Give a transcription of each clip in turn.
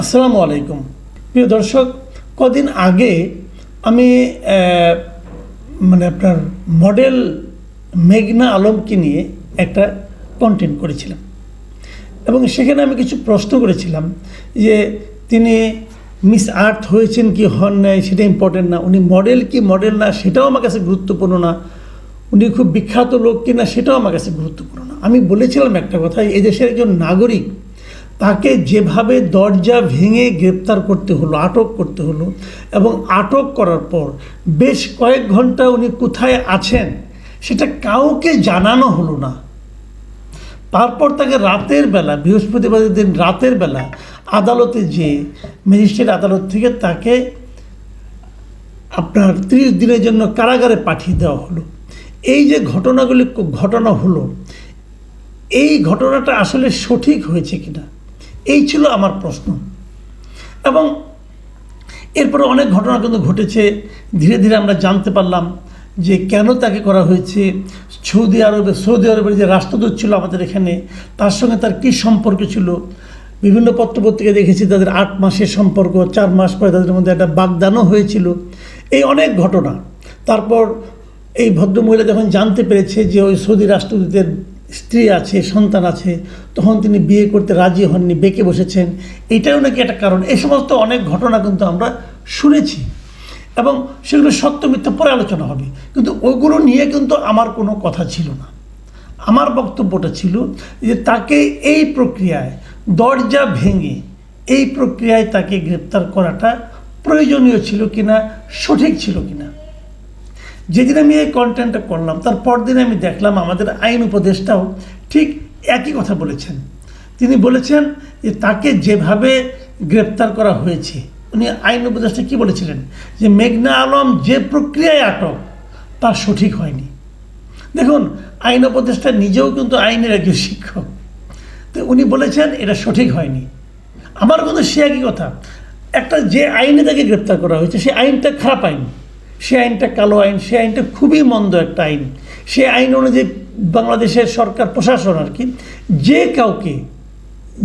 আসসালামু আলাইকুম। প্রিয় দর্শক, কদিন আগে আমি মানে আপনার মডেল মেঘনা আলমকে নিয়ে একটা কন্টেন্ট করেছিলাম। এবং সেখানে আমি কিছু প্রশ্ন করেছিলাম যে, তিনি মিস আর্থ হয়েছেন কি হন নাই? সেটা ইম্পর্টেন্ট না। উনি মডেল কি মডেল না? সেটাও আমার কাছে গুরুত্বপূর্ণ না। উনি খুব বিখ্যাত লোক কি না? সেটাও আমার কাছে গুরুত্বপূর্ণ না। আমি বলেছিলাম একটা কথা এই দেশের একজন নাগরিক তাকে যেভাবে দরজা ভেঙে গ্রেপ্তার করতে হলো, আটক করতে হলো এবং আটক করার পর বেশ কয়েক ঘণ্টা উনি কোথায় আছেন সেটা কাউকে জানানো হলো না। তারপর তাকে রাতের বেলা বৃহস্পতিবার দিন রাতের বেলা আদালতে যে ম্যাজিস্ট্রেট আদালত থেকে তাকে আপনার ত্রিশ দিনের জন্য কারাগারে পাঠিয়ে দেওয়া হলো। এই যে ঘটনাগুলি, ঘটনা হলো, এই ঘটনাটা আসলে সঠিক হয়েছে কিনা? এই ছিল আমার প্রশ্ন। এবং এরপরে অনেক ঘটনা কিন্তু ঘটেছে। ধীরে ধীরে আমরা জানতে পারলাম যে কেন তাকে করা হয়েছে। সৌদি আরবে, সৌদি আরবের যে রাষ্ট্রদূত ছিল আমাদের এখানে, তার সঙ্গে তার কী সম্পর্ক ছিল? বিভিন্ন পত্রপত্রিকায় দেখেছি তাদের আট মাসের সম্পর্ক, চার মাস পরে তাদের মধ্যে একটা বাগদানও হয়েছিল। এই অনেক ঘটনা। তারপর এই ভদ্রমহিলা যখন জানতে পেরেছে যে ওই সৌদি রাষ্ট্রদূতের স্ত্রী আছে, সন্তান আছে, তখন তিনি বিয়ে করতে রাজি হননি, বেঁকে বসেছেন। এটাও নাকি একটা কারণ। এই সমস্ত অনেক ঘটনা কিন্তু আমরা শুনেছি। এবং সেগুলো সত্য মিথ্যা পরে আলোচনা হবে। কিন্তু ওগুলো নিয়ে কিন্তু আমার কোনো কথা ছিল না। আমার বক্তব্যটা ছিল যে তাকে এই প্রক্রিয়ায় দরজা ভেঙে, এই প্রক্রিয়ায় তাকে গ্রেপ্তার করাটা প্রয়োজনীয় ছিল কিনা, সঠিক ছিল কিনা যেদিন আমি এই কন্টেন্টটা করলাম, তার পরদিন আমি দেখলাম আমাদের আইন উপদেষ্টাও ঠিক একই কথা বলেছেন। তিনি বলেছেন যে তাকে যেভাবে গ্রেপ্তার করা হয়েছে, উনি আইন উপদেষ্টা কী বলেছিলেন? যে মেঘনা আলম যে প্রক্রিয়ায় আটক, তা সঠিক হয়নি। দেখুন, আইন উপদেষ্টা নিজেও কিন্তু আইনের একজন শিক্ষক। তো উনি বলেছেন এটা সঠিক হয়নি। আমার কিন্তু সে একই কথা। একটা যে আইনে তাকে গ্রেপ্তার করা হয়েছে, সে আইনটা খারাপ আইন। সে আইনটা কালো আইন, সে আইনটা খুবই মন্দ একটা আইন। সে আইন অনুযায়ী বাংলাদেশের সরকার, প্রশাসন আর কি, যে কাউকে,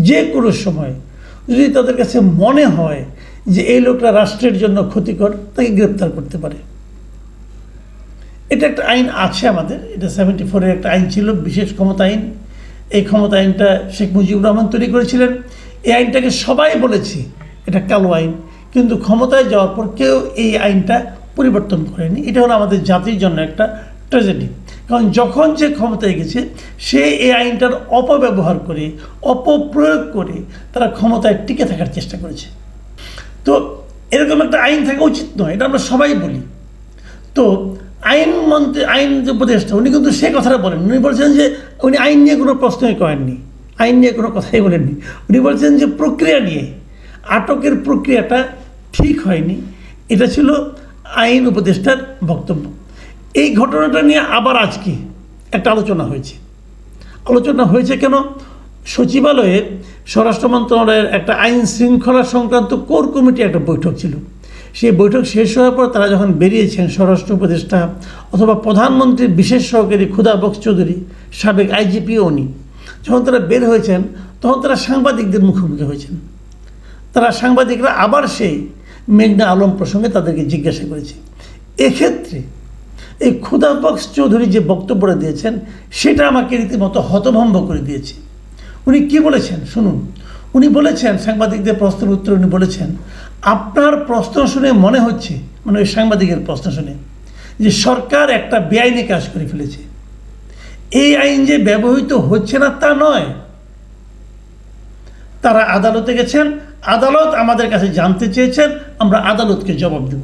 যে কোনো সময় যদি তাদের কাছে মনে হয় যে এই লোকটা রাষ্ট্রের জন্য ক্ষতিকর, তাকে গ্রেপ্তার করতে পারে। এটা একটা আইন আছে আমাদের, এটা সেভেন্টি ফোরের একটা আইন ছিল, বিশেষ ক্ষমতা আইন। এই ক্ষমতা আইনটা শেখ মুজিবুর রহমান তৈরি করেছিলেন। এই আইনটাকে সবাই বলেছি এটা কালো আইন, কিন্তু ক্ষমতায় যাওয়ার পর কেউ এই আইনটা পরিবর্তন করেনি। এটা হলো আমাদের জাতির জন্য একটা ট্র্যাজেডি কারণ যখন যে ক্ষমতায় গেছে, সে এই আইনটার অপব্যবহার করে, অপপ্রয়োগ করে তারা ক্ষমতায় টিকে থাকার চেষ্টা করেছে। তো এরকম একটা আইন থাকা উচিত নয়, এটা আমরা সবাই বলি। তো আইন মন্ত্রী, আইন যে উপদেষ্টা, উনি কিন্তু সে কথাটা বলেন উনি বলছেন যে, উনি আইন নিয়ে কোনো প্রশ্নই করেননি। আইন নিয়ে কোনো কথাই বলেননি। উনি বলছেন যে, প্রক্রিয়া নিয়ে আটকের প্রক্রিয়াটা ঠিক হয়নি। এটা ছিল আইন উপদেষ্টার বক্তব্য। এই ঘটনাটা নিয়ে আবার আজকে একটা আলোচনা হয়েছে। আলোচনা হয়েছে কেন? সচিবালয়ে স্বরাষ্ট্র মন্ত্রণালয়ের একটা আইন শৃঙ্খলা সংক্রান্ত কোর কমিটি একটা বৈঠক ছিল। সেই বৈঠক শেষ হওয়ার পর তারা যখন বেরিয়েছেন স্বরাষ্ট্র উপদেষ্টা অথবা প্রধানমন্ত্রীর বিশেষ সহকারী ক্ষুদা বক্স চৌধুরী, সাবেক আইজিপি উনি, যখন তারা বের হয়েছেন, তখন তারা সাংবাদিকদের মুখোমুখি হয়েছেন। তারা সাংবাদিকরা আবার সেই মেঘনা আলম প্রসঙ্গে তাদেরকে জিজ্ঞাসা করেছে। এক্ষেত্রে এই খুদা বক্স চৌধুরী যে বক্তব্যটা দিয়েছেন, সেটা আমাকে রীতিমতো হতভম্ব করে দিয়েছে। উনি কি বলেছেন? শুনুন। উনি বলেছেন, সাংবাদিকদের প্রশ্নের উত্তর উনি বলেছেন, আপনার প্রশ্ন শুনে মনে হচ্ছে মানে ওই সাংবাদিকের প্রশ্ন শুনে, যে সরকার একটা বেআইনি কাজ করে ফেলেছে। এই আইন যে ব্যবহৃত হচ্ছে না তা নয়। তারা আদালতে গেছেন, আদালত আমাদের কাছে জানতে চেয়েছেন আমরা আদালতকে জবাব দেব।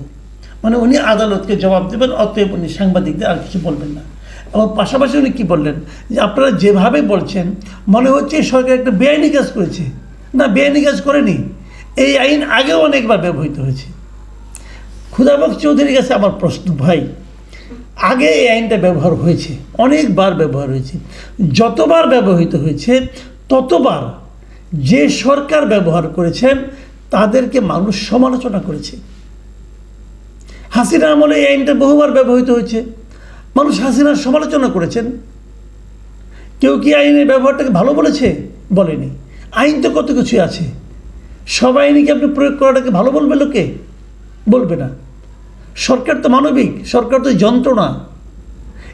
মানে উনি আদালতকে জবাব দেবেন, অতএব উনি সাংবাদিকদের আর কিছু বলবেন না। এবং পাশাপাশি উনি কী বললেন? যে আপনারা যেভাবে বলছেন, মনে হচ্ছে সরকার একটা বেআইনি কাজ করেছে। না, বেআইনি কাজ করেনি। এই আইন আগেও অনেকবার ব্যবহৃত হয়েছে। খুদাবক চৌধুরীর কাছে আমার প্রশ্ন, ভাই, আগে এই আইনটা ব্যবহার হয়েছে, অনেকবার ব্যবহার হয়েছে। যতবার ব্যবহৃত হয়েছে, ততবার যে সরকার ব্যবহার করেছেন তাদেরকে মানুষ সমালোচনা করেছে। হাসিনা আমলে এই আইনটা বহুবার ব্যবহৃত হয়েছে। মানুষ হাসিনার সমালোচনা করেছেন। কেউ কি আইনের ব্যবহারটাকে ভালো বলেছে? বলেনি। আইন তো কত কিছু আছে। সব আইনে কি আপনি প্রয়োগ করাটাকে ভালো বলবে লোকে? বলবে না। সরকার তো মানবিক, সরকার তো যন্ত্রণা।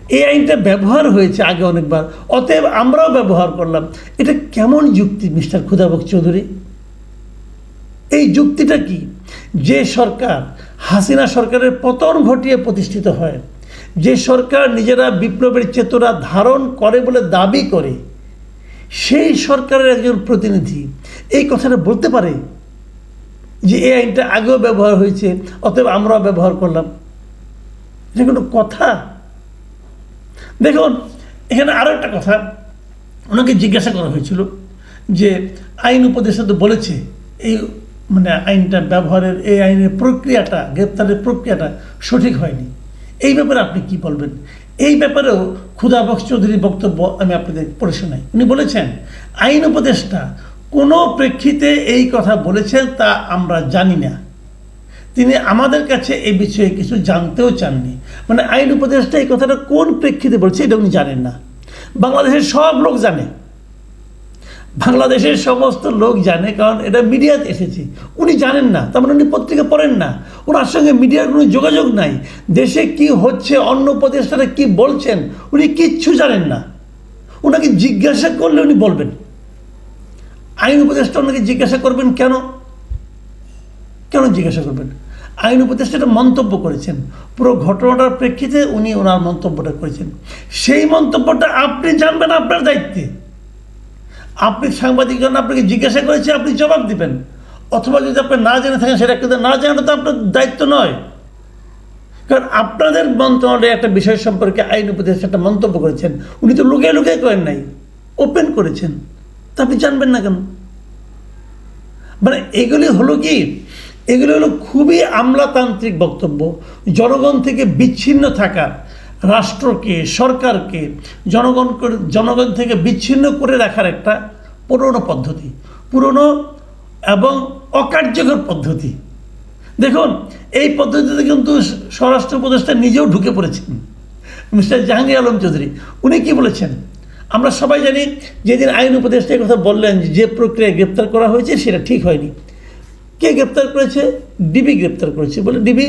এই আইনটা ব্যবহার হয়েছে আগে অনেকবার, অতএব আমরাও ব্যবহার করলাম। এটা কেমন যুক্তি, মিস্টার খুদাবক চৌধুরী? এই যুক্তিটা কি? যে সরকার হাসিনা সরকারের পতন ঘটিয়ে প্রতিষ্ঠিত হয়, যে সরকার নিজেরা বিপ্লবের চেতনা ধারণ করে বলে দাবি করে, সেই সরকারের একজন প্রতিনিধি এই কথাটা বলতে পারে যে এই আইনটা আগেও ব্যবহার হয়েছে, অতএব আমরাও ব্যবহার করলাম? এটা কোনো কথা? দেখুন, এখানে আরও একটা কথা ওনাকে জিজ্ঞাসা করা হয়েছিল যে আইন উপদেষ্টা তো বলেছে, এই মানে আইনটা, ব্যবহারের এই আইনের প্রক্রিয়াটা, গ্রেপ্তারের প্রক্রিয়াটা সঠিক হয়নি। এই ব্যাপারে আপনি কি বলবেন? এই ব্যাপারেও ক্ষুদাবক্স চৌধুরীর বক্তব্য আমি আপনাদের পড়ে শোনাই। উনি বলেছেন, আইন উপদেষ্টা কোনো প্রেক্ষিতে এই কথা বলেছেন তা আমরা জানি না। তিনি আমাদের কাছে এই বিষয়ে কিছু জানতেও চাননি। মানে আইন উপদেষ্টা এই কথাটা কোন প্রেক্ষিতে বলছে এটা উনি জানেন না। বাংলাদেশের সব লোক জানে। বাংলাদেশের সমস্ত লোক জানে, কারণ এটা মিডিয়াতে এসেছে। উনি জানেন না, তার মানে উনি পত্রিকা পড়েন না। ওনার সঙ্গে মিডিয়ার কোনো যোগাযোগ নাই। দেশে কি হচ্ছে, অন্য উপদেষ্টারা কি বলছেন, উনি কিচ্ছু জানেন না। ওনাকে জিজ্ঞাসা করলে উনি বলবেন। আইন উপদেষ্টা ওনাকে জিজ্ঞাসা করবেন কেন? কেন জিজ্ঞাসা করবেন? আইন উপদেষ্টা মন্তব্য করেছেন। পুরো ঘটনাটার প্রেক্ষিতে উনি ওনার মন্তব্যটা করেছেন। সেই মন্তব্যটা আপনি জানবেন আপনার দায়িত্বে। আপনি সাংবাদিকজন আপনাকে জিজ্ঞাসা করেছে, আপনি জবাব দিবেন। অথবা যদি আপনি না জেনে থাকেন, সেটা কিন্তু না জানা তো আপনার দায়িত্ব নয়। কারণ আপনাদের মন্ত্রণালয়ে একটা বিষয় সম্পর্কে আইন উপদেষ্টা একটা মন্তব্য করেছেন। উনি তো লুকিয়ে লুকিয়ে করেন নাই ওপেন করেছেন। তা আপনি জানবেন না কেন? মানে এগুলি হলো কি? এগুলি হলো খুবই আমলাতান্ত্রিক বক্তব্য। জনগণ থেকে বিচ্ছিন্ন থাকা। রাষ্ট্রকে, সরকারকে জনগণ জনগণ থেকে বিচ্ছিন্ন করে রাখার একটা পুরনো পদ্ধতি, পুরনো এবং অকার্যকর পদ্ধতি। দেখুন, এই পদ্ধতিতে কিন্তু স্বরাষ্ট্র উপদেষ্টা নিজেও ঢুকে পড়েছেন। মিস্টার জাহাঙ্গীর আলম চৌধুরী, উনি কি বলেছেন? আমরা সবাই জানি, যেদিন আইন উপদেষ্টা কথা বললেন, যে প্রক্রিয়ায় গ্রেপ্তার করা হয়েছে, সেটা ঠিক হয়নি। কে গ্রেপ্তার করেছে? ডিবি গ্রেপ্তার করেছে। বলে, ডিবি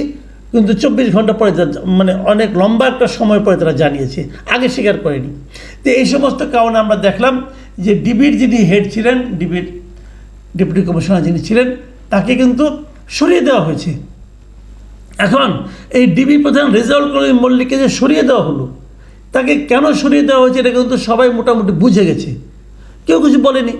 কিন্তু চব্বিশ ঘণ্টা পরে মানে অনেক লম্বা একটা সময় পরে তারা জানিয়েছে, আগে স্বীকার করেনি। তো এই সমস্ত কারণে আমরা দেখলাম যে ডিবির যিনি হেড ছিলেন, ডিবির ডেপুটি কমিশনার যিনি ছিলেন, তাকে কিন্তু সরিয়ে দেওয়া হয়েছে। এখন এই ডিবি প্রধান রেজাল্ট করে মল্লিককে যে সরিয়ে দেওয়া হলো, তাকে কেন সরিয়ে দেওয়া হয়েছে এটা কিন্তু সবাই মোটামুটি বুঝে গেছে। কেউ কিছু বলেনি।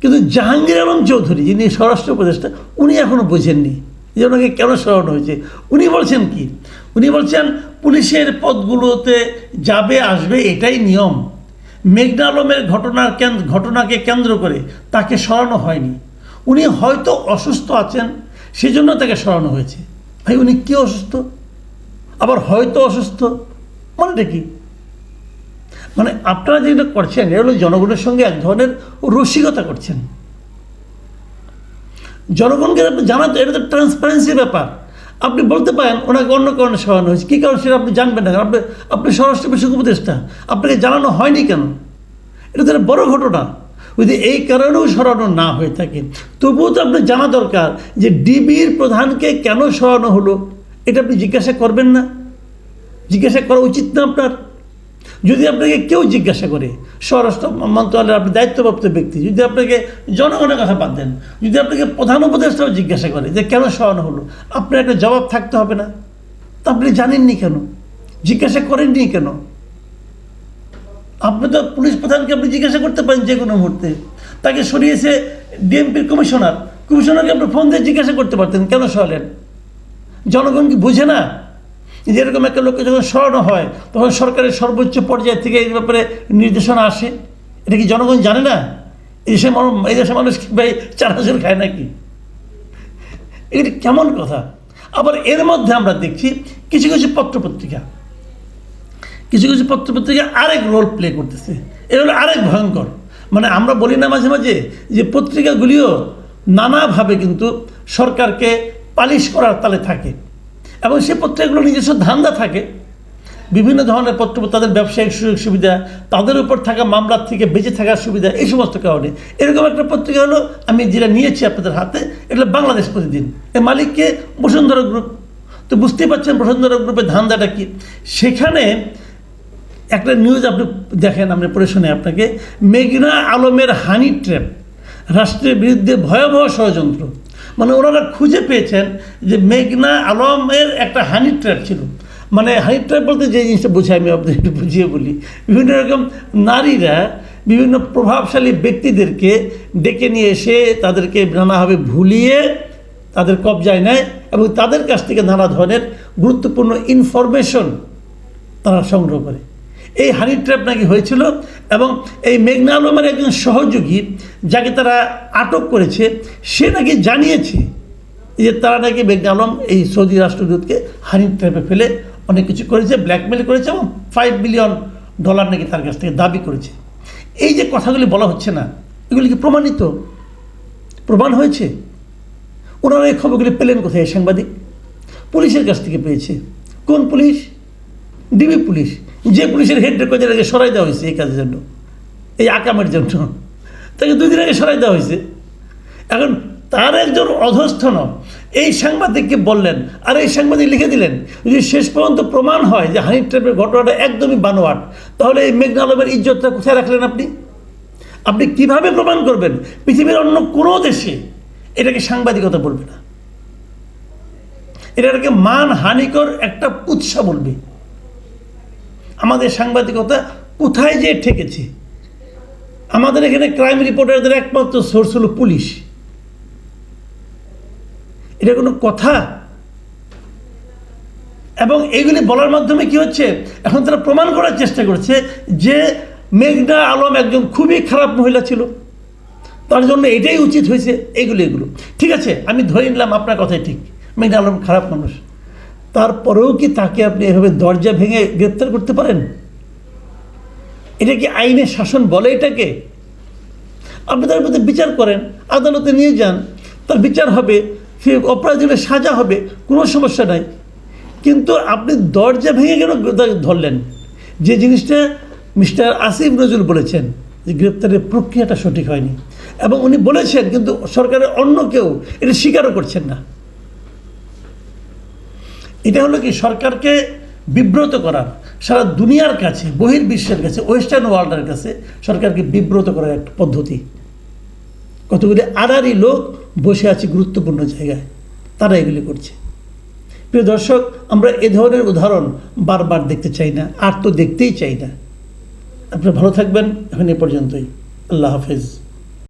কিন্তু জাহাঙ্গীর আলম চৌধুরী, যিনি স্বরাষ্ট্র উপদেষ্টা, উনি এখনও বোঝেননি। যে ওনাকে কেন সরানো হয়েছে? উনি বলছেন কি? উনি বলছেন, পুলিশের পদগুলোতে যাবে, আসবে, এটাই নিয়ম। মেঘনা আলমের ঘটনার কেন্দ্র, ঘটনাকে কেন্দ্র করে তাকে সরানো হয়নি। উনি হয়তো অসুস্থ আছেন, সেজন্য তাকে সরানো হয়েছে। ভাই, উনি কি অসুস্থ? আবার হয়তো অসুস্থ? মানেটা কি? মানে আপনারা যেটা করছেন, এটা হলো জনগণের সঙ্গে এক ধরনের রসিকতা করছেন। জনগণকে আপনি জানাতে এটা তো ট্রান্সপারেন্সির ব্যাপার। আপনি বলতে পারেন, ওনাকে অন্য কারণে সরানো হয়েছে। কী কারণ সেটা আপনি জানবেন না? আপনি আপনি স্বরাষ্ট্র বিষয়ক উপদেষ্টা। আপনাকে জানানো হয়নি কেন? এটা তো বড় ঘটনা। যদি এই কারণেও সরানো না হয়ে থাকে, তবুও তো আপনার জানা দরকার যে ডিবির প্রধানকে কেন সরানো হলো। এটা আপনি জিজ্ঞাসা করবেন না? জিজ্ঞাসা করা উচিত না আপনার? যদি আপনাকে কেউ জিজ্ঞাসা করে, স্বরাষ্ট্র মন্ত্রণালয়ের আপনি দায়িত্বপ্রাপ্ত ব্যক্তি, যদি আপনাকে জনগণের কথা বাদ দেন, যদি আপনাকে প্রধান উপদেষ্টাও জিজ্ঞাসা করে যে কেন সরানো হলো, আপনার একটা জবাব থাকতে হবে না? তা আপনি জানেননি কেন? জিজ্ঞাসা করেননি কেন? আপনি তো পুলিশ প্রধানকে আপনি জিজ্ঞাসা করতে পারেন যে কোনো মুহূর্তে। তাকে সরিয়েছে ডিএমপির কমিশনার। কমিশনারকে আপনি ফোন দিয়ে জিজ্ঞাসা করতে পারতেন, কেন সরালেন জনগণ কি বুঝে না? যে এরকম একটা লোককে যখন সরানো হয়, তখন সরকারের সর্বোচ্চ পর্যায় থেকে এই ব্যাপারে নির্দেশনা আসে। এটা কি জনগণ জানে না? এই মানুষ এই দেশের মানুষ ভাই চানাচুর খায় নাকি? এটা কেমন কথা? আবার এর মধ্যে আমরা দেখছি কিছু কিছু পত্রপত্রিকা। কিছু কিছু পত্রপত্রিকা আরেক রোল প্লে করতেছে। এটা হলো আরেক ভয়ঙ্কর। মানে আমরা বলি না মাঝে মাঝে যে পত্রিকাগুলিও নানাভাবে কিন্তু সরকারকে পালিশ করার তালে থাকে। এবং সে পত্রিকাগুলো নিজস্ব ধান্দা থাকে। বিভিন্ন ধরনের পত্র, তাদের ব্যবসায়িক সুযোগ সুবিধা, তাদের উপর থাকা মামলার থেকে বেঁচে থাকার সুবিধা, এই সমস্ত কারণে। এরকম একটা পত্রিকা হলো, আমি যেটা নিয়েছি আপনাদের হাতে, এটা বাংলাদেশ প্রতিদিন। এর মালিককে বসুন্ধরা গ্রুপ। তো বুঝতেই পারছেন বসুন্ধরা গ্রুপের ধান্দাটা কি? সেখানে একটা নিউজ আপনি দেখেন, আপনি পড়ে শুনে আপনাকে, মেঘনা আলমের হানি ট্র্যাপ রাষ্ট্রের বিরুদ্ধে ভয়াবহ ষড়যন্ত্র। মানে ওনারা খুঁজে পেয়েছেন যে মেঘনা আলমের একটা হানি ট্র্যাপ ছিল। মানে হানি ট্র্যাপ বলতে যে জিনিসটা বোঝাই আমি আপনাদের একটু বুঝিয়ে বলি। বিভিন্ন রকম নারীরা বিভিন্ন প্রভাবশালী ব্যক্তিদেরকে ডেকে নিয়ে এসে তাদেরকে নানাভাবে ভুলিয়ে তাদের কবজায় নেয় এবং তাদের কাছ থেকে নানা ধরনের গুরুত্বপূর্ণ ইনফরমেশন তারা সংগ্রহ করে। এই হানি ট্র্যাপ নাকি হয়েছিল এবং এই মেঘনা আলমের একজন সহযোগী যাকে তারা আটক করেছে, সে নাকি জানিয়েছে যে তারা নাকি মেঘনা আলম এই সৌদি রাষ্ট্রদূতকে হানি ট্র্যাপে ফেলে অনেক কিছু করেছে ব্ল্যাকমেল করেছে এবং ফাইভ বিলিয়ন ডলার নাকি তার কাছ থেকে দাবি করেছে। এই যে কথাগুলি বলা হচ্ছে না, এগুলি কি প্রমাণিত? প্রমাণ হয়েছে? ওনারা এই খবরগুলি পেলেন কোথায়? সাংবাদিক। পুলিশের কাছ থেকে পেয়েছে। কোন পুলিশ? DB police. যে পুলিশের হেড কদিন আগে সরাই দেওয়া হয়েছে এই কাজের জন্য, এই আকামের জন্য। তাকে দুই দিন আগে সরাই দেওয়া হয়েছে। এখন তার একজন অধস্থন এই সাংবাদিককে বললেন, আর এই সাংবাদিক লিখে দিলেন, যদি শেষ পর্যন্ত প্রমাণ হয় যে হানি ট্র্যাপের ঘটনাটা একদমই বানোয়াট, তাহলে এই মেঘনা আলমের ইজ্জতটা কোথায় রাখলেন আপনি? আপনি কীভাবে প্রমাণ করবেন? পৃথিবীর অন্য কোনো দেশে এটাকে সাংবাদিকতা বলবে না। এটাকে মান হানিকর একটা উৎসাহ বলবে। আমাদের সাংবাদিকতা কোথায় যে ঠেকেছে? আমাদের এখানে ক্রাইম রিপোর্টারদের একমাত্র সোর্স হলো পুলিশ। এটা কোনো কথা? এবং এইগুলি বলার মাধ্যমে কি হচ্ছে? এখন তারা প্রমাণ করার চেষ্টা করছে যে মেঘনা আলম একজন খুবই খারাপ মহিলা ছিল। তার জন্য এটাই উচিত হয়েছে, এগুলো এগুলো। ঠিক আছে, আমি ধরে নিলাম আপনার কথাই ঠিক। মেঘনা আলম খারাপ মানুষ। তারপরেও কি তাকে আপনি এভাবে দরজা ভেঙে গ্রেপ্তার করতে পারেন? এটা কি আইনের শাসন বলে এটাকে? আপনি তার প্রতি বিচার করেন, আদালতে নিয়ে যান, তার বিচার হবে, সে অপরাধ হলে সাজা হবে, কোনো সমস্যা নাই। কিন্তু আপনি দরজা ভেঙে কেন ধরলেন? যে জিনিসটা মিস্টার আসিফ নজরুল বলেছেন, যে গ্রেপ্তারের প্রক্রিয়াটা সঠিক হয়নি। এবং উনি বলেছেন, কিন্তু সরকারের অন্য কেউ এটা স্বীকারও করছেন না। এটা হলো কি সরকারকে বিব্রত করার, সারা দুনিয়ার কাছে, বহির্বিশ্বের কাছে ওয়েস্টার্ন ওয়ার্ল্ডের কাছে সরকারকে বিব্রত করার একটা পদ্ধতি। কতগুলি আড়ারি লোক বসে আছে গুরুত্বপূর্ণ জায়গায়, তারা এগুলি করছে। প্রিয় দর্শক, আমরা এ ধরনের উদাহরণ বারবার দেখতে চাই না, আর তো দেখতেই চাই না। আপনারা ভালো থাকবেন, এখন এ পর্যন্তই। আল্লাহ হাফেজ।